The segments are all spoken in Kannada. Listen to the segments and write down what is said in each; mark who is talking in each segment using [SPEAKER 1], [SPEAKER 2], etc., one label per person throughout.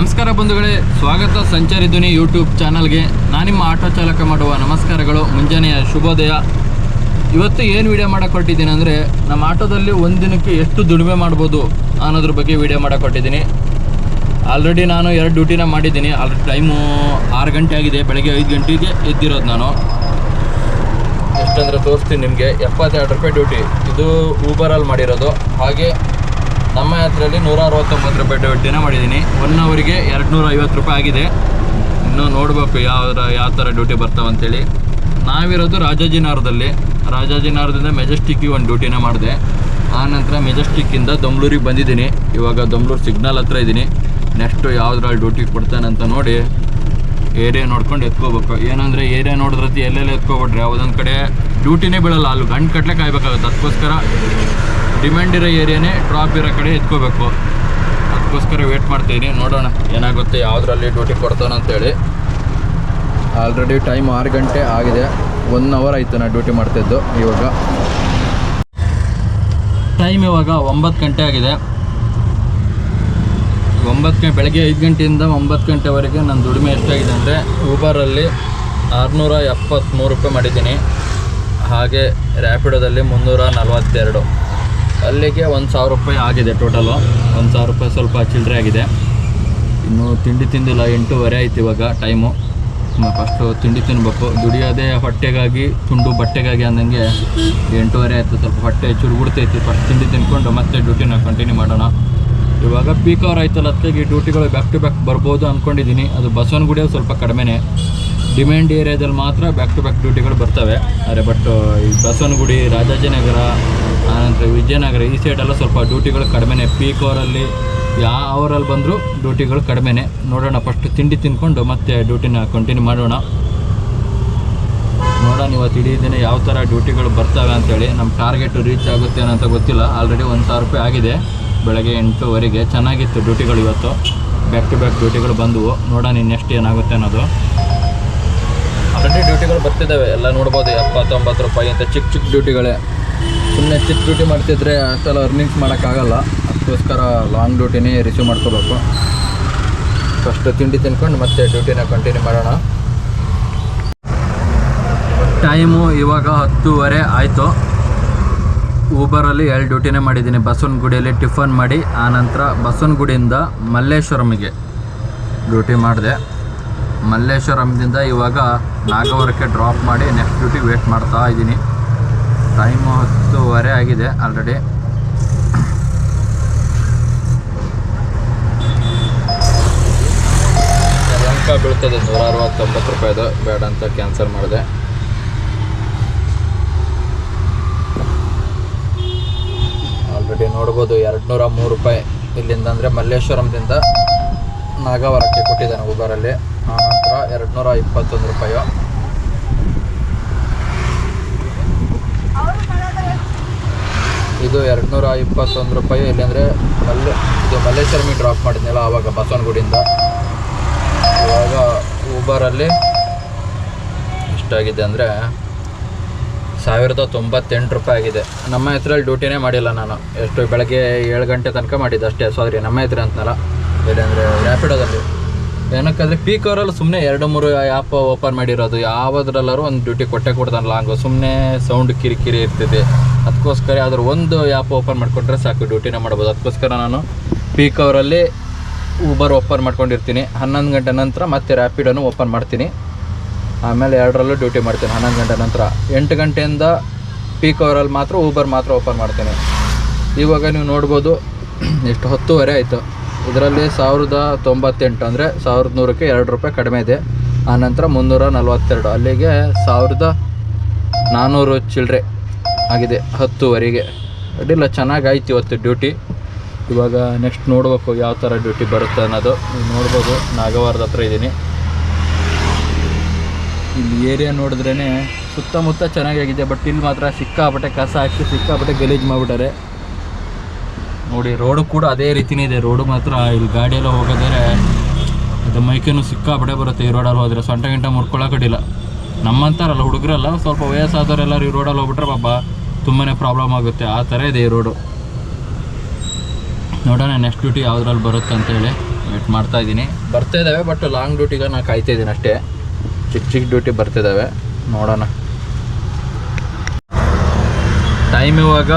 [SPEAKER 1] ನಮಸ್ಕಾರ ಬಂಧುಗಳೇ, ಸ್ವಾಗತ ಸಂಚಾರಿ ಧ್ವನಿ ಯೂಟ್ಯೂಬ್ ಚಾನಲ್ಗೆ. ನಾನು ನಿಮ್ಮ ಆಟೋ ಚಾಲಕ ಮಾಡುವ ನಮಸ್ಕಾರಗಳು, ಮುಂಜಾನೆಯ ಶುಭೋದಯ. ಇವತ್ತು ಏನು ವಿಡಿಯೋ ಮಾಡಕ್ಕೆ ಕೊಟ್ಟಿದ್ದೀನಿ ಅಂದರೆ, ನಮ್ಮ ಆಟೋದಲ್ಲಿ ಒಂದು ದಿನಕ್ಕೆ ಎಷ್ಟು ದುಡಿಮೆ ಮಾಡ್ಬೋದು ಅನ್ನೋದ್ರ ಬಗ್ಗೆ ವಿಡಿಯೋ ಮಾಡಕ್ಕೆ ಕೊಟ್ಟಿದ್ದೀನಿ ಆಲ್ರೆಡಿ ನಾನು ಎರಡು ಡ್ಯೂಟಿನ ಮಾಡಿದ್ದೀನಿ. ಆಲ್ರೆಡಿ ಟೈಮು ಆರು ಗಂಟೆ ಆಗಿದೆ, ಬೆಳಗ್ಗೆ ಐದು ಗಂಟೆಗೆ ಎದ್ದಿರೋದು ನಾನು. ಎಷ್ಟಂದ್ರೆ ತೋರಿಸ್ತೀನಿ ನಿಮಗೆ, ಎಪ್ಪತ್ತೆರಡು ರೂಪಾಯಿ ಡ್ಯೂಟಿ ಇದು ಊಬರಲ್ಲಿ ಮಾಡಿರೋದು. ಹಾಗೆ ನಮ್ಮ ಯಾತ್ರೆಯಲ್ಲಿ ನೂರ ಅರವತ್ತೊಂಬತ್ತು ರೂಪಾಯಿ ಡ್ಯೂಟಿನ ಮಾಡಿದ್ದೀನಿ. ಒನ್ ಅವರಿಗೆ ಎರಡು ನೂರ ಐವತ್ತು ರೂಪಾಯಿ ಆಗಿದೆ. ಇನ್ನೂ ನೋಡಬೇಕು ಯಾವ ಯಾವ ಥರ ಡ್ಯೂಟಿ ಬರ್ತಾವಂತೇಳಿ ನಾವಿರೋದು ರಾಜಾಜಿನಾರದಲ್ಲಿ. ರಾಜಾಜಿನಾರದಿಂದ ಮೆಜೆಸ್ಟಿಕ್ಕಿಗೆ ಒಂದು ಡ್ಯೂಟಿನ ಮಾಡಿದೆ. ಆನಂತರ ನಂತರ ಮೆಜೆಸ್ಟಿಕ್ಕಿಂದ ದೊಮ್ಲೂರಿಗೆ ಬಂದಿದ್ದೀನಿ. ಇವಾಗ ದೊಮ್ಲೂರು ಸಿಗ್ನಲ್ ಹತ್ರ ಇದ್ದೀನಿ. ನೆಕ್ಸ್ಟು ಯಾವ್ದ್ರಲ್ಲಿ ಡ್ಯೂಟಿ ಕೊಡ್ತಾನಂತ ನೋಡಿ ಏರಿಯಾ ನೋಡ್ಕೊಂಡು ಎತ್ಕೋಬೇಕು. ಏನಂದರೆ ಏರಿಯಾ ನೋಡಿದ್ರತಿ ಎಲ್ಲೆಲ್ಲ ಎತ್ಕೊಬಿಟ್ರೆ, ಯಾವುದೊಂದು ಕಡೆ ಡ್ಯೂಟಿನೇ ಬೀಳಲ್ಲ. ಅಲ್ಲಿ ಗಂಟು ಕಟ್ಲೆ ಕಾಯ್ಬೇಕಾಗುತ್ತೆ. ಅದಕ್ಕೋಸ್ಕರ ಡಿಮ್ಯಾಂಡ್ ಇರೋ ಏರಿಯಾನೇ ಡ್ರಾಪ್ ಇರೋ ಕಡೆ ಎತ್ಕೋಬೇಕು. ಅದಕ್ಕೋಸ್ಕರ ವೇಟ್ ಮಾಡ್ತೀನಿ ನೋಡೋಣ ಏನಾಗುತ್ತೆ, ಯಾವುದ್ರಲ್ಲಿ ಡ್ಯೂಟಿ ಕೊಡ್ತಾನಂತೇಳಿ ಆಲ್ರೆಡಿ ಟೈಮ್ ಆರು ಗಂಟೆ ಆಗಿದೆ. ಒನ್ ಅವರ್ ಆಯಿತು ನಾನು ಡ್ಯೂಟಿ ಮಾಡ್ತಿದ್ದು ಇವಾಗ. ಟೈಮ್ ಇವಾಗ ಒಂಬತ್ತು ಗಂಟೆ ಆಗಿದೆ. ಒಂಬತ್ತು ಗಂಟೆ ಬೆಳಗ್ಗೆ ಐದು ಗಂಟೆಯಿಂದ ಒಂಬತ್ತು ಗಂಟೆವರೆಗೆ ನನ್ನ ದುಡಿಮೆ ಎಷ್ಟಾಗಿದೆ ಅಂದರೆ ಊಬರಲ್ಲಿ ಆರುನೂರ ಎಪ್ಪತ್ತ್ಮೂರು ರೂಪಾಯಿ ಮಾಡಿದ್ದೀನಿ. ಹಾಗೆ ರ್ಯಾಪಿಡೋದಲ್ಲಿ ಮುನ್ನೂರ ನಲವತ್ತೆರಡು. ಅಲ್ಲಿಗೆ ಒಂದು ಸಾವಿರ ರೂಪಾಯಿ ಆಗಿದೆ ಟೋಟಲು ಒಂದು ಸಾವಿರ ರೂಪಾಯಿ ಸ್ವಲ್ಪ ಚಿಲ್ಲರೆ ಆಗಿದೆ. ಇನ್ನು ತಿಂಡಿ ತಿಂದಿಲ್ಲ, ಎಂಟೂವರೆ ಆಯ್ತು ಇವಾಗ ಟೈಮು ಫಸ್ಟು ತಿಂಡಿ ತಿನ್ನಬೇಕು ದುಡಿಯೋದೇ ಹೊಟ್ಟೆಗಾಗಿ, ತುಂಡು ಬಟ್ಟೆಗಾಗಿ ಅಂದಂಗೆ ಎಂಟೂವರೆ ಆಯಿತು. ಸ್ವಲ್ಪ ಹೊಟ್ಟೆ ಚುರುಗುಡ್ತೈತಿ ಫಸ್ಟ್ ತಿಂಡಿ ತಿನ್ಕೊಂಡು ಮತ್ತೆ ಡ್ಯೂಟಿನ ಕಂಟಿನ್ಯೂ ಮಾಡೋಣ. ಇವಾಗ ಪೀಕ್ ಅವರ್ ಆಯ್ತಲ್ಲ ಅದಕ್ಕಾಗಿ ಡ್ಯೂಟಿಗಳು ಬ್ಯಾಕ್ ಟು ಬ್ಯಾಕ್ ಬರ್ಬೋದು ಅಂದ್ಕೊಂಡಿದ್ದೀನಿ ಅದು ಬಸವನಗುಡಿಯಲ್ಲಿ ಸ್ವಲ್ಪ ಕಡಿಮೆನೇ. ಡಿಮ್ಯಾಂಡ್ ಏರಿಯಾದಲ್ಲಿ ಮಾತ್ರ ಬ್ಯಾಕ್ ಟು ಬ್ಯಾಕ್ ಡ್ಯೂಟಿಗಳು ಬರ್ತವೆ. ಆದರೆ ಬಟ್ ಈ ಬಸವನಗುಡಿ ರಾಜಾಜಿನಗರ ಆನಂತರ ವಿಜಯನಗರ ಈ ಸೈಡೆಲ್ಲ ಸ್ವಲ್ಪ ಡ್ಯೂಟಿಗಳು ಕಡಿಮೆನೇ. ಪೀಕ್ ಅವರಲ್ಲಿ ಯಾವ ಅವರಲ್ಲಿ ಬಂದರೂ ಡ್ಯೂಟಿಗಳು ಕಡಿಮೆನೇ. ನೋಡೋಣ ಫಸ್ಟ್ ತಿಂಡಿ ತಿನ್ಕೊಂಡು ಮತ್ತೆ ಡ್ಯೂಟಿನ ಕಂಟಿನ್ಯೂ ಮಾಡೋಣ. ನೋಡೋಣ ಇವತ್ತು ಇಡೀ ದಿನ ಯಾವ ಥರ ಡ್ಯೂಟಿಗಳು ಬರ್ತವೆ ಅಂತೇಳಿ. ನಮ್ಮ ಟಾರ್ಗೆಟ್ ರೀಚ್ ಆಗುತ್ತೆ ಅಂತ ಗೊತ್ತಿಲ್ಲ. ಆಲ್ರೆಡಿ ಒಂದು ಸಾವಿರ ರೂಪಾಯಿ ಆಗಿದೆ. ಬೆಳಗ್ಗೆ ಎಂಟುವರೆಗೆ ಚೆನ್ನಾಗಿತ್ತು ಡ್ಯೂಟಿಗಳು ಇವತ್ತು. ಬ್ಯಾಕ್ ಟು ಬ್ಯಾಕ್ ಡ್ಯೂಟಿಗಳು ಬಂದವು. ನೋಡೋಣ ಇನ್ನೆಷ್ಟು ಏನಾಗುತ್ತೆ ಅನ್ನೋದು. ಆಲ್ರೆಡಿ ಡ್ಯೂಟಿಗಳು ಬರ್ತಿದ್ದಾವೆ. ಎಲ್ಲ ನೋಡ್ಬೋದು. ಎಪ್ಪತ್ತೊಂಬತ್ತು ರೂಪಾಯಿ ಅಂತ ಚಿಕ್ಕ ಚಿಕ್ಕ ಡ್ಯೂಟಿಗಳೇ ಸುಮ್ಮನೆ ಚಿಕ್ಕ ಡ್ಯೂಟಿ ಮಾಡ್ತಿದ್ರೆ ಅಷ್ಟೆಲ್ಲ ಅರ್ನಿಂಗ್ಸ್ ಮಾಡೋಕ್ಕಾಗಲ್ಲ. ಅದಕ್ಕೋಸ್ಕರ ಲಾಂಗ್ ಡ್ಯೂಟಿನೇ ರಿಸೀವ್ ಮಾಡ್ಕೋಬೇಕು. ಫಸ್ಟ್ ತಿಂಡಿ ತಿನ್ಕೊಂಡು ಮತ್ತೆ ಡ್ಯೂಟಿನ ಕಂಟಿನ್ಯೂ ಮಾಡೋಣ. ಟೈಮು ಇವಾಗ ಹತ್ತೂವರೆ ಆಯಿತು. ಊಬರಲ್ಲಿ ಎರಡು ಡ್ಯೂಟಿನೇ ಮಾಡಿದ್ದೀನಿ. ಬಸವನಗುಡಿಯಲ್ಲಿ ಟಿಫನ್ ಮಾಡಿ, ಆನಂತರ ಬಸವನಗುಡಿಯಿಂದ ಮಲ್ಲೇಶ್ವರಮಿಗೆ ಡ್ಯೂಟಿ ಮಾಡಿದೆ. ಮಲ್ಲೇಶ್ವರಂದಿಂದ ಇವಾಗ ನಾಗವರಕ್ಕೆ ಡ್ರಾಪ್ ಮಾಡಿ ನೆಕ್ಸ್ಟ್ ಡ್ಯೂಟಿ ವೇಟ್ ಮಾಡ್ತಾ ಇದ್ದೀನಿ. ಟೈಮು ಹತ್ತುವರೆ ಆಗಿದೆ ಆಲ್ರೆಡಿ. ಬೀಳ್ತದೆ ನೂರ ಅರವತ್ತೊಂಬತ್ತು ರೂಪಾಯಿದು ಬೇಡ ಅಂತ ಕ್ಯಾನ್ಸಲ್ ಮಾಡಿದೆ. ಆಲ್ರೆಡಿ ನೋಡ್ಬೋದು ಎರಡು ನೂರ ಮೂರು ರೂಪಾಯಿ ಇಲ್ಲಿಂದ ಅಂದರೆ ಮಲ್ಲೇಶ್ವರಂದಿಂದ ನಾಗವರಕ್ಕೆ ಕೊಟ್ಟಿದ್ದಾನೆ ಊಬರಲ್ಲಿ ಆನಂತರ ಎರಡು ನೂರ ಇಪ್ಪತ್ತೊಂದು ರೂಪಾಯಿ. ಇದು ಎರಡು ನೂರ ಇಪ್ಪತ್ತೊಂದು ರೂಪಾಯಿ. ಇಲ್ಲಾಂದರೆ ಮಲ್ಲೆ ಇದು ಮಲ್ಲೇಶ್ವರಮಿ ಡ್ರಾಪ್ ಮಾಡಿದ್ನಲ್ಲ ಆವಾಗ ಬಸವನಗುಡಿಯಿಂದ. ಇವಾಗ ಊಬರಲ್ಲಿ ಎಷ್ಟಾಗಿದೆ ಅಂದರೆ ಸಾವಿರದ ತೊಂಬತ್ತೆಂಟು ರೂಪಾಯಿ ಆಗಿದೆ. ನಮ್ಮ ಹೆಸರಲ್ಲಿ ಡ್ಯೂಟಿನೇ ಮಾಡಿಲ್ಲ ನಾನು. ಎಷ್ಟು ಬೆಳಗ್ಗೆ ಏಳು ಗಂಟೆ ತನಕ ಮಾಡಿದ್ದೆ ಅಷ್ಟೇ. ಸಾರಿ ನಮ್ಮ ಹೆಸ್ರು ಅಂತನಲ್ಲ. ಇಲ್ಲಾಂದರೆ ರ್ಯಾಪಿಡೋದಲ್ಲಿ ಏನಕ್ಕಂದರೆ ಪೀಕ್ ಅವರಲ್ಲಿ ಸುಮ್ಮನೆ ಎರಡು ಮೂರು ಆ್ಯಪ್ ಓಪನ್ ಮಾಡಿರೋದು. ಯಾವುದ್ರಲ್ಲಾರು ಒಂದು ಡ್ಯೂಟಿ ಕೊಟ್ಟೆ ಕೊಡ್ತಾನಲ್ಲ. ಹಂಗೆ ಸುಮ್ಮನೆ ಸೌಂಡ್ ಕಿರಿಕಿರಿ ಇರ್ತಿದೆ. ಅದಕ್ಕೋಸ್ಕರ ಯಾವ್ದಾದ್ರು ಒಂದು ಆ್ಯಪ್ ಓಪನ್ ಮಾಡಿಕೊಂಡ್ರೆ ಸಾಕು ಡ್ಯೂಟಿನ ಮಾಡ್ಬೋದು. ಅದಕ್ಕೋಸ್ಕರ ನಾನು ಪೀಕ್ ಅವರಲ್ಲಿ ಊಬರ್ ಓಪನ್ ಮಾಡ್ಕೊಂಡಿರ್ತೀನಿ. ಹನ್ನೊಂದು ಗಂಟೆ ನಂತರ ಮತ್ತೆ ರ್ಯಾಪಿಡನ್ನು ಓಪನ್ ಮಾಡ್ತೀನಿ. ಆಮೇಲೆ ಎರಡರಲ್ಲೂ ಡ್ಯೂಟಿ ಮಾಡ್ತೀನಿ ಹನ್ನೊಂದು ಗಂಟೆ ನಂತರ. ಎಂಟು ಗಂಟೆಯಿಂದ ಪೀಕ್ ಅವರಲ್ಲಿ ಮಾತ್ರ ಊಬರ್ ಮಾತ್ರ ಓಪನ್ ಮಾಡ್ತೀನಿ. ಇವಾಗ ನೀವು ನೋಡ್ಬೋದು, ಎಷ್ಟು ಹತ್ತುವರೆ ಆಯಿತು. ಇದರಲ್ಲಿ ಸಾವಿರದ ತೊಂಬತ್ತೆಂಟು ಅಂದರೆ ಸಾವಿರದ ನೂರಕ್ಕೆ ಎರಡು ರೂಪಾಯಿ ಕಡಿಮೆ ಇದೆ. ಆನಂತರ ಮುನ್ನೂರ ನಲ್ವತ್ತೆರಡು. ಅಲ್ಲಿಗೆ ಸಾವಿರದ ನಾನ್ನೂರು ಚಿಲ್ಲರೆ ಆಗಿದೆ ಹತ್ತುವರೆಗೆ. ಅಡ್ಡಿಲ್ಲ ಚೆನ್ನಾಗಿ ಆಯ್ತು ಇವತ್ತು ಡ್ಯೂಟಿ. ಇವಾಗ ನೆಕ್ಸ್ಟ್ ನೋಡಬೇಕು ಯಾವ ಥರ ಡ್ಯೂಟಿ ಬರುತ್ತೆ ಅನ್ನೋದು. ನೋಡ್ಬೋದು ನಾಗವಾರದ ಹತ್ರ ಇದ್ದೀನಿ. ಇಲ್ಲಿ ಏರಿಯಾ ನೋಡಿದ್ರೇ ಸುತ್ತಮುತ್ತ ಚೆನ್ನಾಗಿದೆ ಬಟ್ ಇಲ್ಲಿ ಮಾತ್ರ ಸಿಕ್ಕಾಪಟ್ಟೆ ಕಸ ಹಾಕಿ ಸಿಕ್ಕಾಪಟ್ಟೆ ಗಲೀಜು ಮಾಡಿಬಿಟ್ಟಾರೆ. ನೋಡಿ ರೋಡು ಕೂಡ ಅದೇ ರೀತಿನೇ ಇದೆ. ರೋಡು ಮಾತ್ರ ಇಲ್ಲಿ ಗಾಡಿಯೆಲ್ಲ ಹೋಗೋದಾದ್ರೆ ಅದು ಮೈಕೇನು ಸಿಕ್ಕಾಪಟ್ಟೆ ಬರುತ್ತೆ ಈ ರೋಡಲ್ಲಿ ಹೋದರೆ. ಸೊಂಟ ಗಂಟೆ ಮುರ್ಕೊಳ್ಳೋಕಡಿಲ್ಲ ನಮ್ಮಂತಾರಲ್ಲ ಹುಡುಗರಲ್ಲ, ಸ್ವಲ್ಪ ವಯಸ್ಸಾದವರೆಲ್ಲರೂ ಈ ರೋಡಲ್ಲಿ ಹೋಗ್ಬಿಟ್ರೆ ಪಾಪ ತುಂಬಾ ಪ್ರಾಬ್ಲಮ್ ಆಗುತ್ತೆ. ಆ ಥರ ಇದೆ ಈ ರೋಡು ನೋಡೋಣ ನೆಕ್ಸ್ಟ್ ಡ್ಯೂಟಿ ಯಾವುದ್ರಲ್ಲಿ ಬರುತ್ತೆ ಅಂತೇಳಿ ವೇಟ್ ಮಾಡ್ತಾ ಇದ್ದೀನಿ. ಬರ್ತಾ ಇದ್ದಾವೆ ಬಟ್ ಲಾಂಗ್ ಡ್ಯೂಟಿಗೆ ನಾನು ಕಾಯ್ತಾ ಇದ್ದೀನಿ ಅಷ್ಟೇ. ಚಿಕ್ಕ ಚಿಕ್ಕ ಡ್ಯೂಟಿ ಬರ್ತಿದ್ದಾವೆ ನೋಡೋಣ. ಟೈಮ್ ಇವಾಗ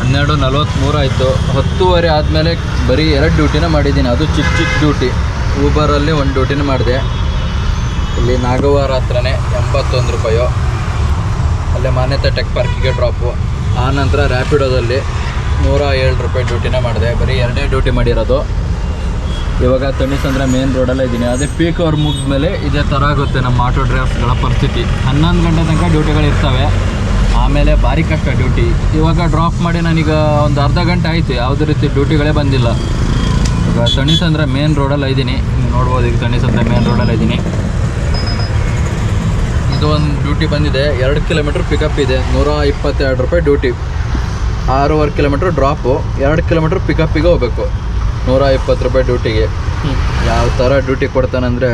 [SPEAKER 1] ಹನ್ನೆರಡು ನಲ್ವತ್ತ್ಮೂರು ಆಯಿತು. ಹತ್ತುವರೆ ಆದಮೇಲೆ ಬರೀ ಎರಡು ಡ್ಯೂಟಿನ ಮಾಡಿದ್ದೀನಿ. ಅದು ಚಿಕ್ಕ ಚಿಕ್ಕ ಡ್ಯೂಟಿ ಊಬರಲ್ಲಿ ಒಂದು ಡ್ಯೂಟಿನ ಮಾಡಿದೆ. ಇಲ್ಲಿ ನಾಗವಾರ ಹತ್ರನೇ ಎಂಬತ್ತೊಂದು ರೂಪಾಯೋ, ಅಲ್ಲೇ ಮಾನ್ಯತೆ ಟೆಕ್ ಪಾರ್ಕಿಗೆ ಡ್ರಾಪು ಆ ನಂತರ ರ್ಯಾಪಿಡೋದಲ್ಲಿ ನೂರ ಏಳು ರೂಪಾಯಿ ಡ್ಯೂಟಿನೇ ಮಾಡಿದೆ. ಬರೀ ಎರಡೇ ಡ್ಯೂಟಿ ಮಾಡಿರೋದು. ಇವಾಗ ತಣಿಸಂದ್ರ ಮೇನ್ ರೋಡಲ್ಲೇ ಇದ್ದೀನಿ. ಅದೇ ಪೀಕ್ ಅವ್ರು ಮುಗಿದ್ಮೇಲೆ ಇದೇ ಥರ ಆಗುತ್ತೆ ನಮ್ಮ ಆಟೋ ಡ್ರೈವರ್ಸ್ಗಳ ಪರಿಸ್ಥಿತಿ. ಹನ್ನೊಂದು ಗಂಟೆ ತನಕ ಡ್ಯೂಟಿಗಳು ಇರ್ತವೆ. ಆಮೇಲೆ ಭಾರಿ ಕಷ್ಟ ಡ್ಯೂಟಿ. ಇವಾಗ ಡ್ರಾಪ್ ಮಾಡಿ ನಾನೀಗ ಒಂದು ಅರ್ಧ ಗಂಟೆ ಆಯಿತು. ಯಾವುದೇ ರೀತಿ ಡ್ಯೂಟಿಗಳೇ ಬಂದಿಲ್ಲ. ಇವಾಗ ತಣಿಸಂದ್ರ ಮೇನ್ ರೋಡಲ್ಲಿ ಇದ್ದೀನಿ. ನೋಡ್ಬೋದು ಈಗ ತಣಿಸಂದ್ರ ಮೇನ್ ರೋಡಲ್ಲಿ ಇದ್ದೀನಿ. ಇದು ಒಂದು ಡ್ಯೂಟಿ ಬಂದಿದೆ. ಎರಡು ಕಿಲೋಮೀಟ್ರ್ ಪಿಕಪ್ ಇದೆ. ನೂರ ಇಪ್ಪತ್ತೆರಡು ರೂಪಾಯಿ ಡ್ಯೂಟಿ ಆರೂವರೆ ಕಿಲೋಮೀಟ್ರ್ ಡ್ರಾಪು ಎರಡು ಕಿಲೋಮೀಟ್ರ್ ಪಿಕಪ್ಪಿಗೆ ಹೋಗ್ಬೇಕು. ನೂರ ಇಪ್ಪತ್ತು ರೂಪಾಯಿ ಡ್ಯೂಟಿಗೆ ಯಾವ ಥರ ಡ್ಯೂಟಿ ಕೊಡ್ತಾನಂದರೆ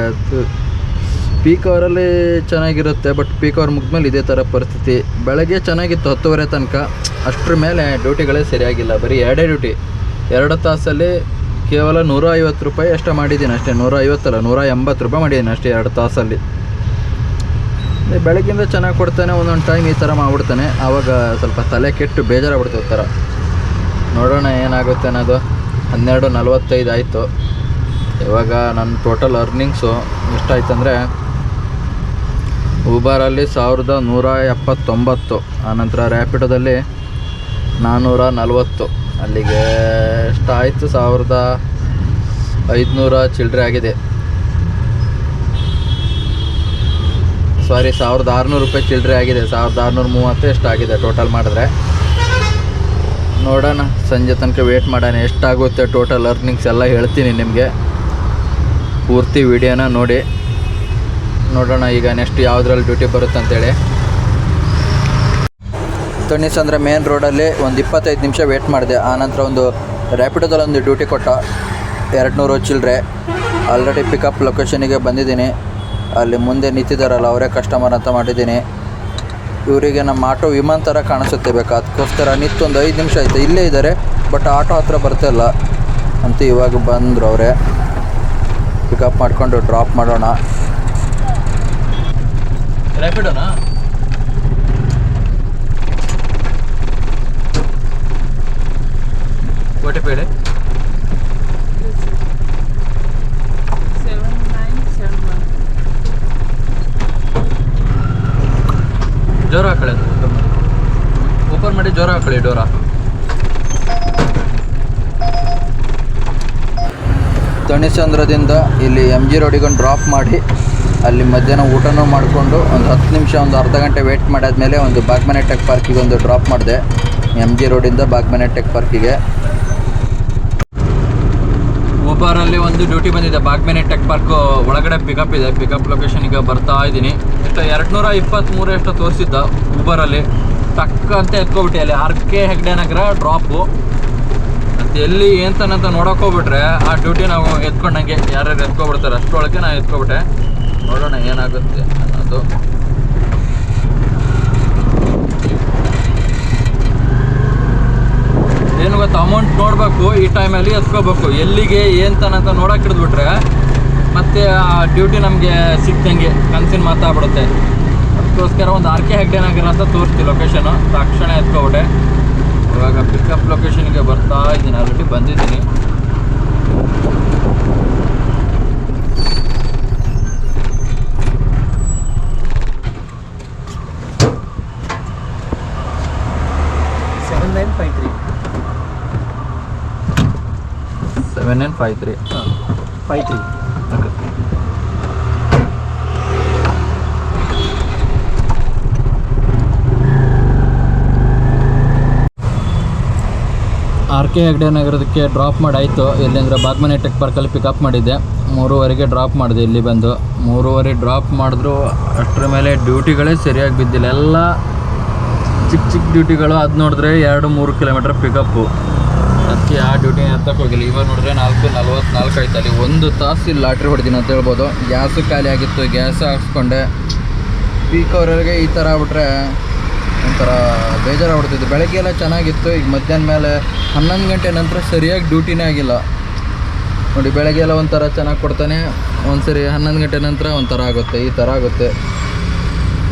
[SPEAKER 1] ಪೀಕ್ ಅವರಲ್ಲಿ ಚೆನ್ನಾಗಿರುತ್ತೆ ಬಟ್ ಪೀಕ್ ಅವರ್ ಮುಗಿದ್ಮೇಲೆ ಇದೇ ಥರ ಪರಿಸ್ಥಿತಿ. ಬೆಳಗ್ಗೆ ಚೆನ್ನಾಗಿತ್ತು, ಹತ್ತುವರೆ ತನಕ. ಅಷ್ಟರ ಮೇಲೆ ಡ್ಯೂಟಿಗಳೇ ಸರಿಯಾಗಿಲ್ಲ. ಬರೀ ಎರಡೇ ಡ್ಯೂಟಿ ಎರಡು ತಾಸಲ್ಲಿ ಕೇವಲ ನೂರ ಐವತ್ತು ರೂಪಾಯಿ ಅಷ್ಟೇ ಮಾಡಿದ್ದೀನಿ ಅಷ್ಟೇ. ನೂರ ಐವತ್ತಲ್ಲ, ನೂರ ಎಂಬತ್ತು ರೂಪಾಯಿ ಮಾಡಿದ್ದೀನಿ ಅಷ್ಟೇ ಎರಡು ತಾಸಲ್ಲಿ. ಬೆಳಗ್ಗಿಂದ ಚೆನ್ನಾಗಿ ಕೊಡ್ತಾನೆ, ಒಂದೊಂದು ಟೈಮ್ ಈ ಥರ ಮಾಡ್ಬಿಡ್ತಾನೆ. ಆವಾಗ ಸ್ವಲ್ಪ ತಲೆ ಕೆಟ್ಟು ಬೇಜಾರಾಗ್ಬಿಡ್ತದೆ ಥರ ನೋಡೋಣ ಏನಾಗುತ್ತೆ ಅನ್ನೋದು. ಹನ್ನೆರಡು ನಲ್ವತ್ತೈದು ಆಯಿತು. ಇವಾಗ ನನ್ನ ಟೋಟಲ್ ಅರ್ನಿಂಗ್ಸು ಎಷ್ಟಾಯ್ತಂದರೆ ಊಬರಲ್ಲಿ ಸಾವಿರದ ನೂರ ಎಪ್ಪತ್ತೊಂಬತ್ತು. ಆನಂತರ ರ್ಯಾಪಿಡೋದಲ್ಲಿ ನಾನ್ನೂರ ನಲ್ವತ್ತು. ಅಲ್ಲಿಗೆ ಎಷ್ಟಾಯಿತು? ಸಾವಿರದ ಐದುನೂರ ಚಿಲ್ಲರೆ ಆಗಿದೆ. ಸಾರಿ ಸಾವಿರದ ಆರುನೂರು ರೂಪಾಯಿ ಚಿಲ್ಲರೆ ಆಗಿದೆ. ಸಾವಿರದ ಆರುನೂರ ಮೂವತ್ತು ಎಷ್ಟಾಗಿದೆ ಟೋಟಲ್ ಮಾಡಿದ್ರೆ. ನೋಡೋಣ, ಸಂಜೆ ತನಕ ವೇಟ್ ಮಾಡೋಣ, ಎಷ್ಟಾಗುತ್ತೆ ಟೋಟಲ್ ಅರ್ನಿಂಗ್ಸ್ ಎಲ್ಲ ಹೇಳ್ತೀನಿ ನಿಮಗೆ. ಪೂರ್ತಿ ವಿಡಿಯೋನ ನೋಡಿ. ನೋಡೋಣ ಈಗ ನೆಕ್ಸ್ಟ್ ಯಾವುದ್ರಲ್ಲಿ ಡ್ಯೂಟಿ ಬರುತ್ತೆ ಅಂತೇಳಿ. ತಣಿಸ್ ಅಂದರೆ ಮೇನ್ ರೋಡಲ್ಲಿ ಒಂದು ಇಪ್ಪತ್ತೈದು ನಿಮಿಷ ವೇಟ್ ಮಾಡಿದೆ. ಆನಂತರ ಒಂದು ರ್ಯಾಪಿಡೋದಲ್ಲಿ ಒಂದು ಡ್ಯೂಟಿ ಕೊಟ್ಟ. ಎರಡು ನೂರು ಚಿಲ್ಲರೆ ಆಲ್ರೆಡಿ ಪಿಕಪ್ ಲೊಕೇಶನಿಗೆ ಬಂದಿದ್ದೀನಿ. ಅಲ್ಲಿ ಮುಂದೆ ನಿಂತಿದ್ದಾರಲ್ಲ, ಅವರೇ ಕಸ್ಟಮರ್ ಅಂತ ಮಾಡಿದ್ದೀನಿ. ಇವರಿಗೆ ನಮ್ಮ ಆಟೋ ವಿಮಾನ ಥರ ಕಾಣಿಸುತ್ತೆ ಬೇಕಾ? ಅದಕ್ಕೋಸ್ಕರ ನಿತ್ತೊಂದು ಐದು ನಿಮಿಷ ಆಯಿತು. ಇಲ್ಲೇ ಇದ್ದಾರೆ ಬಟ್ ಆಟೋ ಹತ್ರ ಇಲ್ಲ ಅಂತ ಇವಾಗ ಬಂದರು ಅವರೇ. ಪಿಕಪ್ ಮಾಡಿಕೊಂಡು ಡ್ರಾಪ್ ಮಾಡೋಣ. ರ್ಯಾಪಿಡೋನಾ ಜೋರ ಹಾಕೊಳ್ಳಿ ಓಪನ್ ಮಾಡಿ ಜೋರ ಹಾಕಳಿ ಡೋರ. ತಣಿಸಂದ್ರದಿಂದ ಇಲ್ಲಿ ಎಂ ಜಿ ರೋಡಿಗೆ ಒಂದು ಡ್ರಾಪ್ ಮಾಡಿ ಅಲ್ಲಿ ಮಧ್ಯಾಹ್ನ ಊಟನೂ ಮಾಡಿಕೊಂಡು ಒಂದು ಹತ್ತು ನಿಮಿಷ ಒಂದು ಅರ್ಧ ಗಂಟೆ ವೇಟ್ ಮಾಡಾದ್ಮೇಲೆ ಒಂದು ಬಾಗ್ಮನೆ ಟೆಕ್ ಪಾರ್ಕಿಗೆ ಒಂದು ಡ್ರಾಪ್ ಮಾಡಿದೆ. ಎಂ ಜಿ ರೋಡಿಂದ ಬಾಗ್ಮನೆ ಟೆಕ್ ಪಾರ್ಕಿಗೆ ಊಬರಲ್ಲಿ ಒಂದು ಡ್ಯೂಟಿ ಬಂದಿದೆ. ಬಾಗ್ಮನೆ ಟೆಕ್ ಪಾರ್ಕ್ ಒಳಗಡೆ ಪಿಕಪ್ ಇದೆ. ಪಿಕಪ್ ಲೊಕೇಶನ್ಗೆ ಬರ್ತಾ ಇದ್ದೀನಿ. ಎಷ್ಟು ಎರಡು ನೂರ ಇಪ್ಪತ್ತ್ಮೂರು ಎಷ್ಟು ತೋರಿಸಿದ್ದ ಊಬರಲ್ಲಿ ಟಕ್ ಅಂತ ಎತ್ಕೊಬಿಟ್ಟೆ, ಅಲ್ಲಿ R K Hegde Nagar drop. ಮತ್ತು ಎಲ್ಲಿ ಏನಂತ ನೋಡೋಕೆ ಆ ಡ್ಯೂಟಿ ನಾವು ಎತ್ಕೊಂಡಂಗೆ ಯಾರ್ಯಾರು ಎತ್ಕೊಬಿಡ್ತಾರೆ ಅಷ್ಟರೊಳಗೆ ನಾನು ಎತ್ಕೊಬಿಟ್ಟೆ. ನೋಡೋಣ ಏನಾಗುತ್ತೆ ಅನ್ನೋದು. ಏನು ಗೊತ್ತಾ ಅಮೌಂಟ್ ನೋಡಬೇಕು, ಈ ಟೈಮಲ್ಲಿ ಎತ್ಕೋಬೇಕು. ಎಲ್ಲಿಗೆ ಏನು ತಾನಂತ ನೋಡಕ್ಕೆ ಹಿಡಿದ್ಬಿಟ್ರೆ ಮತ್ತೆ ಆ ಡ್ಯೂಟಿ ನಮಗೆ ಸಿಕ್ದಂಗೆ ಕನಸಿನ ಮಾತಾಗ್ಬಿಡುತ್ತೆ ಅದಕ್ಕೋಸ್ಕರ ಒಂದು ಆರ್ ಕೆ ಹೆಗ್ಡೆ ನಗರ ಅಂತ ತೋರಿಸ್ತೀವಿ ಲೊಕೇಶನು ತಕ್ಷಣ ಎತ್ಕೊಬಿಟ್ಟೆ. ಇವಾಗ ಪಿಕಪ್ ಲೊಕೇಶನ್ಗೆ ಬರ್ತಾ ಇದ್ದೀನಿ. ಆಲ್ರೆಡಿ ಬಂದಿದ್ದೀನಿ.
[SPEAKER 2] Seven nine five.
[SPEAKER 1] Seven nine five three K Hegde ನಗರದಕ್ಕೆ drop ಮಾಡಾಯಿತು. ಎಲ್ಲಿಂದ್ರೆ ಬಾಗ್ಮನೆ ಟೆಕ್ ಪಾರ್ಕಲ್ಲಿ ಪಿಕಪ್ ಮಾಡಿದ್ದೆ. ಮೂರುವರೆಗೆ ಡ್ರಾಪ್ ಮಾಡಿದೆ ಇಲ್ಲಿ ಬಂದು. ಮೂರುವರೆ ಡ್ರಾಪ್ ಮಾಡಿದ್ರು ಅಷ್ಟರ ಮೇಲೆ ಡ್ಯೂಟಿಗಳೇ ಸರಿಯಾಗಿ ಬಿದ್ದಿಲ್ಲ. ಎಲ್ಲ ಚಿಕ್ಕ ಚಿಕ್ಕ ಡ್ಯೂಟಿಗಳು ಅದು ನೋಡಿದ್ರೆ ಎರಡು ಮೂರು ಕಿಲೋಮೀಟ್ರ್ ಪಿಕಪ್ಪು ಅದಕ್ಕೆ ಆ ಡ್ಯೂಟಿ ಎತ್ತಕ್ಕೆ ಹೋಗಿಲ್ಲ. ಇವಾಗ ನೋಡಿದ್ರೆ ನಾಲ್ಕು ನಲ್ವತ್ನಾಲ್ಕು ಆಯ್ತು. ಅಲ್ಲಿ ಒಂದು ತಾಸು ಇಲ್ಲಿ ಲಾಟ್ರಿ ಹೊಡೆದಿನ ಅಂತ ಹೇಳ್ಬೋದು. ಗ್ಯಾಸು ಖಾಲಿ ಆಗಿತ್ತು. ಗ್ಯಾಸ್ ಹಾಕ್ಸ್ಕೊಂಡೆ. ಪೀಕ್ ಅವರವರೆಗೆ ಈ ಥರ ಆಗ್ಬಿಟ್ರೆ ಒಂಥರ ಬೇಜಾರು ಹೊಡ್ತಿದ್ದು ಬೆಳಗ್ಗೆ ಎಲ್ಲ ಚೆನ್ನಾಗಿತ್ತು, ಈಗ ಮಧ್ಯಾಹ್ನ ಮೇಲೆ ಹನ್ನೊಂದು ಗಂಟೆ ನಂತರ ಸರಿಯಾಗಿ ಡ್ಯೂಟಿನೇ ಆಗಿಲ್ಲ. ನೋಡಿ ಬೆಳಗ್ಗೆ ಎಲ್ಲ ಒಂಥರ ಚೆನ್ನಾಗಿ ಕೊಡ್ತಾನೆ, ಒಂದ್ಸರಿ ಹನ್ನೊಂದು ಗಂಟೆ ನಂತರ ಒಂಥರ ಆಗುತ್ತೆ, ಈ ಥರ ಆಗುತ್ತೆ.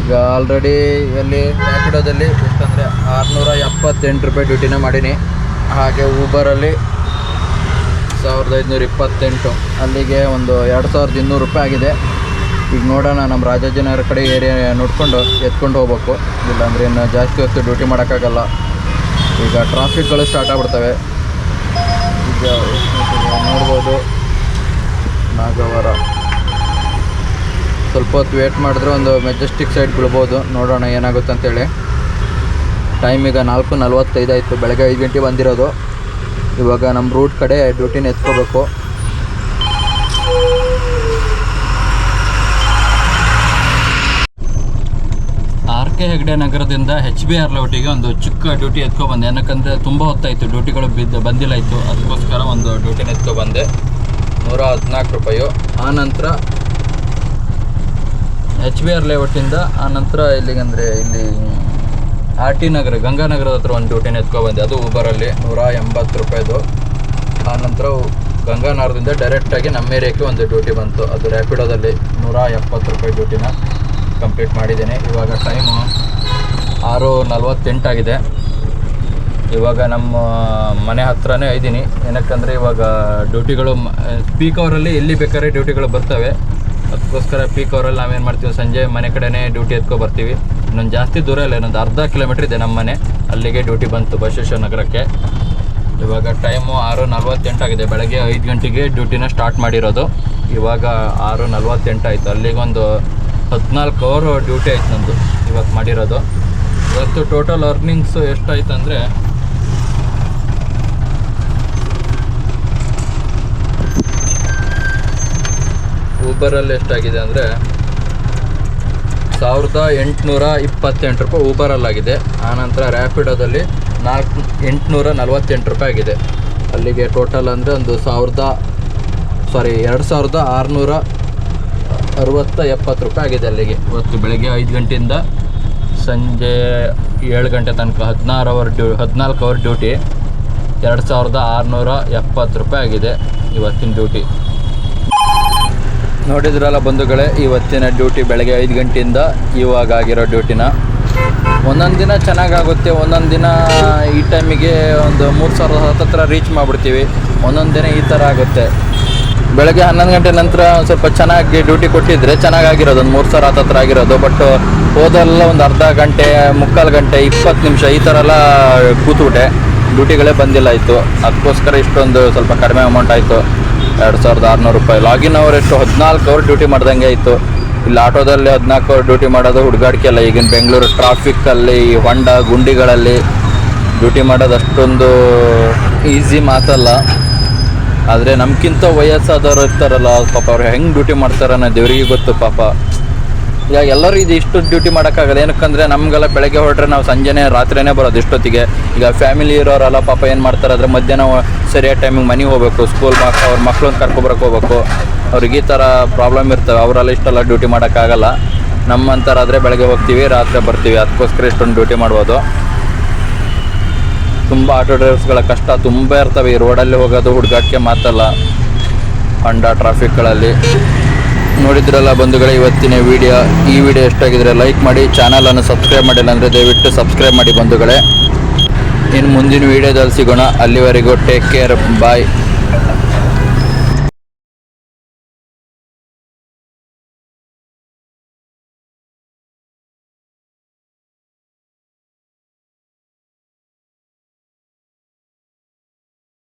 [SPEAKER 1] ಈಗ ಆಲ್ರೆಡಿ ಇಲ್ಲಿ ರ್ಯಾಪಿಡೋದಲ್ಲಿ ಎಷ್ಟಂದರೆ ಆರುನೂರ ಎಪ್ಪತ್ತೆಂಟು ರೂಪಾಯಿ ಡ್ಯೂಟಿನ ಮಾಡೀನಿ. ಹಾಗೆ ಊಬರಲ್ಲಿ ಸಾವಿರದ ಐದುನೂರ ಇಪ್ಪತ್ತೆಂಟು. ಅಲ್ಲಿಗೆ ಒಂದು ಎರಡು ಸಾವಿರದ ಇನ್ನೂರು ರೂಪಾಯಿ ಆಗಿದೆ. ಈಗ ನೋಡೋಣ, ನಮ್ಮ ರಾಜಾಜಿನಗರ ಕಡೆ ಏರಿಯಾ ನೋಡಿಕೊಂಡು ಎತ್ಕೊಂಡು ಹೋಗ್ಬೇಕು. ಇಲ್ಲಾಂದ್ರೆ ಇನ್ನು ಜಾಸ್ತಿ ಹೊತ್ತು ಡ್ಯೂಟಿ ಮಾಡೋಕ್ಕಾಗಲ್ಲ. ಈಗ ಟ್ರಾಫಿಕ್ಗಳು ಸ್ಟಾರ್ಟ್ ಆಗ್ಬಿಡ್ತವೆ. ಈಗ ನೋಡ್ಬೋದು. ನಾಗವಾರ. ಸ್ವಲ್ಪ ಹೊತ್ತು ವೇಟ್ ಮಾಡಿದ್ರೆ ಒಂದು ಮೆಜೆಸ್ಟಿಕ್ ಸೈಡ್ ಬಿಡ್ಬೋದು ನೋಡೋಣ ಏನಾಗುತ್ತೆ ಅಂತೇಳಿ. ಟೈಮ್ ಈಗ ನಾಲ್ಕು ನಲ್ವತ್ತೈದು ಆಯಿತು. ಬೆಳಗ್ಗೆ ಐದು ಗಂಟೆ ಬಂದಿರೋದು. ಇವಾಗ ನಮ್ಮ ರೂಟ್ ಕಡೆ ಡ್ಯೂಟಿನ ಎತ್ಕೋಬೇಕು ಆರ್ ಕೆ ಹೆಗ್ಡೆ ನಗರದಿಂದ ಹೆಚ್ ಬಿ ಆರ್ ಲೌಟಿಗೆ ಒಂದು ಚಿಕ್ಕ ಡ್ಯೂಟಿ ಎತ್ಕೊ ಬಂದೆ ಏನಕ್ಕಂದರೆ ತುಂಬ ಹೊತ್ತಾಯಿತು. ಡ್ಯೂಟಿಗಳು ಬಿದ್ದು ಬಂದಿಲ್ಲ ಇತ್ತು. ಅದಕ್ಕೋಸ್ಕರ ಒಂದು ಡ್ಯೂಟಿನ ಎತ್ಕೊ ಬಂದೆ ನೂರ ಹದಿನಾಲ್ಕು ರೂಪಾಯಿ. ಆನಂತರ ಎಚ್ ಬಿ ಆರ್ ಲೇಔಟಿಂದ ಆನಂತರ ಇಲ್ಲಿಗಂದರೆ ಇಲ್ಲಿ ಆರ್ ಟಿ ನಗರ ಗಂಗಾನಗರದ ಹತ್ರ ಒಂದು ಡ್ಯೂಟಿನ ಎತ್ಕೊ ಬಂದೆ ಅದು ಊಬರಲ್ಲಿ ನೂರ ಎಂಬತ್ತು ರೂಪಾಯಿದು. ಆನಂತರ ಗಂಗಾನಗರದಿಂದ ಡೈರೆಕ್ಟಾಗಿ ನಮ್ಮ ಏರಿಯಾಕ್ಕೆ ಒಂದು ಡ್ಯೂಟಿ ಬಂತು. ಅದು ರ್ಯಾಪಿಡೋದಲ್ಲಿ ನೂರ ಎಪ್ಪತ್ತು ರೂಪಾಯಿ ಡ್ಯೂಟಿನ. ಕಂಪ್ಲೀಟ್ ಮಾಡಿದ್ದೇನೆ. ಇವಾಗ ಟೈಮು ಆರು ನಲ್ವತ್ತೆಂಟಾಗಿದೆ. ಇವಾಗ ನಮ್ಮ ಮನೆ ಹತ್ರನೇ ಇದ್ದೀನಿ. ಏನಕ್ಕಂದರೆ ಇವಾಗ ಡ್ಯೂಟಿಗಳು ಪೀಕ್ ಅವರಲ್ಲಿ ಎಲ್ಲಿ ಬೇಕಾದ್ರೆ ಡ್ಯೂಟಿಗಳು ಬರ್ತವೆ. ಅದಕ್ಕೋಸ್ಕರ ಪೀಕ್ ಅವರಲ್ಲಿ ನಾವೇನು ಮಾಡ್ತೀವಿ? ಸಂಜೆ ಮನೆ ಕಡೆನೇ ಡ್ಯೂಟಿ ಎತ್ಕೊ ಬರ್ತೀವಿ ಇನ್ನೊಂದು ಜಾಸ್ತಿ ದೂರ ಇಲ್ಲ, ಇನ್ನೊಂದು ಅರ್ಧ ಕಿಲೋಮೀಟ್ರ್ ಇದೆ ನಮ್ಮ ಮನೆ. ಅಲ್ಲಿಗೆ ಡ್ಯೂಟಿ ಬಂತು ಬಸವೇಶ್ವರ ನಗರಕ್ಕೆ. ಇವಾಗ ಟೈಮು ಆರು ನಲ್ವತ್ತೆಂಟಾಗಿದೆ. ಬೆಳಗ್ಗೆ ಐದು ಗಂಟೆಗೆ ಡ್ಯೂಟಿನ ಸ್ಟಾರ್ಟ್ ಮಾಡಿರೋದು. ಇವಾಗ ಆರು ನಲ್ವತ್ತೆಂಟಾಯಿತು. ಅಲ್ಲಿಗೊಂದು ಹದಿನಾಲ್ಕು ಅವರ್ ಡ್ಯೂಟಿ ಆಯ್ತು ನಂದು ಇವತ್ತು ಮಾಡಿರೋದು. ಇವತ್ತು ಟೋಟಲ್ ಅರ್ನಿಂಗ್ಸು ಎಷ್ಟಾಯ್ತು ಅಂದರೆ ಊಬರಲ್ಲಿ ಎಷ್ಟಾಗಿದೆ ಅಂದರೆ, ಸಾವಿರದ ಎಂಟುನೂರ ಇಪ್ಪತ್ತೆಂಟು ರೂಪಾಯಿ ಊಬರಲ್ಲಾಗಿದೆ ಆನಂತರ ರ್ಯಾಪಿಡೋದಲ್ಲಿ ನಾಲ್ಕು, ಎಂಟುನೂರ ನಲ್ವತ್ತೆಂಟು ರೂಪಾಯಿ ಆಗಿದೆ. ಅಲ್ಲಿಗೆ ಟೋಟಲ್ ಅಂದರೆ ಒಂದು ಸಾವಿರದ ಸಾರಿ ಎರಡು ಸಾವಿರದ ಆರುನೂರ ಅರುವತ್ತ ಎಪ್ಪತ್ತು ರೂಪಾಯಿ ಆಗಿದೆ ಅಲ್ಲಿಗೆ. ಇವತ್ತು ಬೆಳಗ್ಗೆ ಐದು ಗಂಟೆಯಿಂದ ಸಂಜೆ ಏಳು ಗಂಟೆ ತನಕ, ಹದಿನಾರು ಅವರ್ ಡ್ಯೂ, ಹದಿನಾಲ್ಕು ಅವರ್ ಡ್ಯೂಟಿ ಎರಡು ಸಾವಿರದ ಆರುನೂರ ಎಪ್ಪತ್ತು ರೂಪಾಯಿ ಆಗಿದೆ ಇವತ್ತಿನ ಡ್ಯೂಟಿ ನೋಡಿದ್ರಲ್ಲ ಬಂಧುಗಳೇ, ಇವತ್ತಿನ ಡ್ಯೂಟಿ ಬೆಳಗ್ಗೆ ಐದು ಗಂಟೆಯಿಂದ ಇವಾಗ ಆಗಿರೋ ಡ್ಯೂಟಿನ ಒಂದೊಂದು ದಿನ ಚೆನ್ನಾಗಾಗುತ್ತೆ, ಒಂದೊಂದು ದಿನ ಈ ಟೈಮಿಗೆ ಒಂದು ಮೂರು ಸಾವಿರದ ಹತ್ತತ್ರ ರೀಚ್ ಮಾಡಿಬಿಡ್ತೀವಿ. ಒಂದೊಂದು ದಿನ ಈ ಥರ ಆಗುತ್ತೆ. ಬೆಳಗ್ಗೆ ಹನ್ನೊಂದು ಗಂಟೆ ನಂತರ ಸ್ವಲ್ಪ ಚೆನ್ನಾಗಿ ಡ್ಯೂಟಿ ಕೊಟ್ಟಿದ್ರೆ ಚೆನ್ನಾಗಿರೋದು ಒಂದು ಮೂರು ಸಾವಿರ ಹತ್ತತ್ರ ಆಗಿರೋದು. ಬಟ್ ಹೋದೆಲ್ಲ ಒಂದು ಅರ್ಧ ಗಂಟೆ, ಮುಕ್ಕಾಲು ಗಂಟೆ, ಇಪ್ಪತ್ತು ನಿಮಿಷ ಈ ಥರ ಎಲ್ಲ ಕೂತ್ಬಿಟ್ಟೆ ಡ್ಯೂಟಿಗಳೇ ಬಂದಿಲ್ಲ ಆಯಿತು. ಅದಕ್ಕೋಸ್ಕರ ಇಷ್ಟೊಂದು ಸ್ವಲ್ಪ ಕಡಿಮೆ ಅಮೌಂಟ್ ಆಯಿತು. ಎರಡು ಸಾವಿರದ ಆರುನೂರು ರೂಪಾಯಿ. ಲಾಗಿನ್ ಅವರ್ ಎಷ್ಟು ಹದಿನಾಲ್ಕು ಅವರ್ ಡ್ಯೂಟಿ ಮಾಡ್ದಂಗೆ ಆಯಿತು. ಇಲ್ಲಿ ಆಟೋದಲ್ಲಿ ಹದಿನಾಲ್ಕು ಅವರ್ ಡ್ಯೂಟಿ ಮಾಡೋದು ಹುಡುಗಾಡಿಕೆ ಅಲ್ಲ. ಈಗಿನ ಬೆಂಗಳೂರು ಟ್ರಾಫಿಕ್ಕಲ್ಲಿ ಹೊಂಡ ಗುಂಡಿಗಳಲ್ಲಿ ಡ್ಯೂಟಿ ಮಾಡೋದು ಅಷ್ಟೊಂದು ಈಸಿ ಮಾತಲ್ಲ. ಆದರೆ ನಮ್ಗಿಂತ ವಯಸ್ಸಾದವರು ಇರ್ತಾರಲ್ಲ, ಪಾಪ ಅವ್ರು ಹೆಂಗೆ ಡ್ಯೂಟಿ ಮಾಡ್ತಾರೆ ಅನ್ನೋ ದೇವರಿಗೆ ಗೊತ್ತು ಪಾಪ. ಈಗ ಎಲ್ಲರೂ ಇದು ಇಷ್ಟು ಡ್ಯೂಟಿ ಮಾಡೋಕ್ಕಾಗಲ್ಲ. ಏನಕ್ಕಂದರೆ ನಮಗೆಲ್ಲ ಬೆಳಗ್ಗೆ ಹೊರಟ್ರೆ ನಾವು ಸಂಜೆನೇ, ರಾತ್ರಿನೇ ಬರೋದು ಇಷ್ಟೊತ್ತಿಗೆ. ಈಗ ಫ್ಯಾಮಿಲಿ ಇರೋರೆಲ್ಲ ಪಾಪ ಏನು ಮಾಡ್ತಾರೆ ಅಂದರೆ ಮಧ್ಯಾಹ್ನ ಸರಿಯಾದ ಟೈಮಿಗೆ ಮನೆಗೆ ಹೋಗಬೇಕು ಸ್ಕೂಲ್ ಮಕ್ ಅವ್ರ ಮಕ್ಳನ್ನ ಕರ್ಕೊಬರಕ್ಕೆ ಹೋಗ್ಬೇಕು. ಅವ್ರಿಗೆ ಈ ಥರ ಪ್ರಾಬ್ಲಮ್ ಇರ್ತವೆ. ಅವರೆಲ್ಲ ಇಷ್ಟೆಲ್ಲ ಡ್ಯೂಟಿ ಮಾಡೋಕ್ಕಾಗಲ್ಲ. ನಮ್ಮಂಥರಾದರೆ ಬೆಳಗ್ಗೆ ಹೋಗ್ತೀವಿ, ರಾತ್ರಿ ಬರ್ತೀವಿ. ಅದಕ್ಕೋಸ್ಕರ ಇಷ್ಟೊಂದು ಡ್ಯೂಟಿ ಮಾಡ್ಬೋದು. ತುಂಬ ಆಟೋ ಡ್ರೈವರ್ಸ್ಗಳ ಕಷ್ಟ ತುಂಬ ಇರ್ತವೆ. ಈ ರೋಡಲ್ಲಿ ಹೋಗೋದು ಹುಡುಗಾಟಕ್ಕೆ ಮಾತಲ್ಲ. ಅಂಡ ಟ್ರಾಫಿಕ್ಗಳಲ್ಲಿ. ನೋಡಿದ್ರಲ್ಲ ಬಂಧುಗಳೇ, ಇವತ್ತಿನ ವಿಡಿಯೋ. ಈ ವಿಡಿಯೋ ಎಷ್ಟಾಗಿದ್ರೆ ಲೈಕ್ ಮಾಡಿ ಚಾನಲನ್ನು ಸಬ್ಸ್ಕ್ರೈಬ್ ಮಾಡಿಲ್ಲ ಅಂದರೆ ದಯವಿಟ್ಟು ಸಬ್ಸ್ಕ್ರೈಬ್ ಮಾಡಿ ಬಂಧುಗಳೇ. ಇನ್ನು ಮುಂದಿನ ವಿಡಿಯೋದಲ್ಲಿ ಸಿಗೋಣ. ಅಲ್ಲಿವರೆಗೂ ಟೇಕ್ ಕೇರ್ ಬಾಯ್